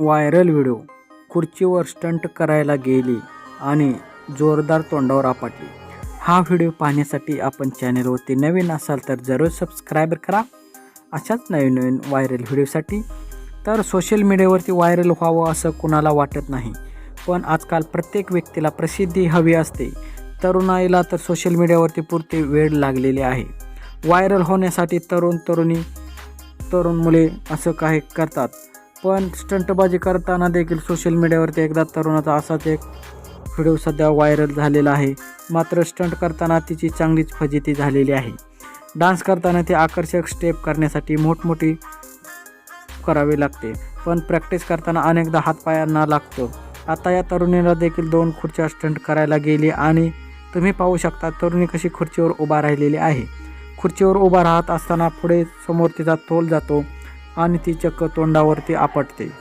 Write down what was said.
Viral video खुर्चीवर stunt करायला गेली आणि जोरदार तोंडावर आपटली. हा व्हिडिओ पाहण्यासाठी आपण चॅनलवरती नवीन असाल तर जरूर सबस्क्राईब करा. अशाच नवीन नवीन व्हायरल व्हिडिओसाठी. तर सोशल मीडियावरती व्हायरल व्हावं असं कुणाला वाटत नाही पण आजकाल प्रत्येक व्यक्तीला प्रसिद्धी हवी असते. तरुणाईला तर सोशल मीडियावरती पुरते वेळ लागलेली आहे. व्हायरल होण्यासाठी तरुण तरुणी तरुण मुले असं काही करतात. पण स्टंटबाजी करताना देखील सोशल मीडियावरती एकदा तरुणाचा असाच एक व्हिडिओ सध्या व्हायरल झालेला आहे. मात्र स्टंट करताना तिची चांगलीच फजिती झालेली आहे. डान्स करताना ती आकर्षक स्टेप करण्यासाठी मोठमोठी करावी लागते. पण प्रॅक्टिस करताना अनेकदा हातपायांना लागतो. आता या तरुणीला देखील दोन खुर्च्या स्टंट करायला गेली आणि तुम्ही पाहू शकता तरुणी कशी खुर्चीवर उभा राहिलेली आहे. खुर्चीवर उभा राहत असताना पुढे समोर तिचा तोल जातो. आणि ती चक्क तोंडावरती आपटते.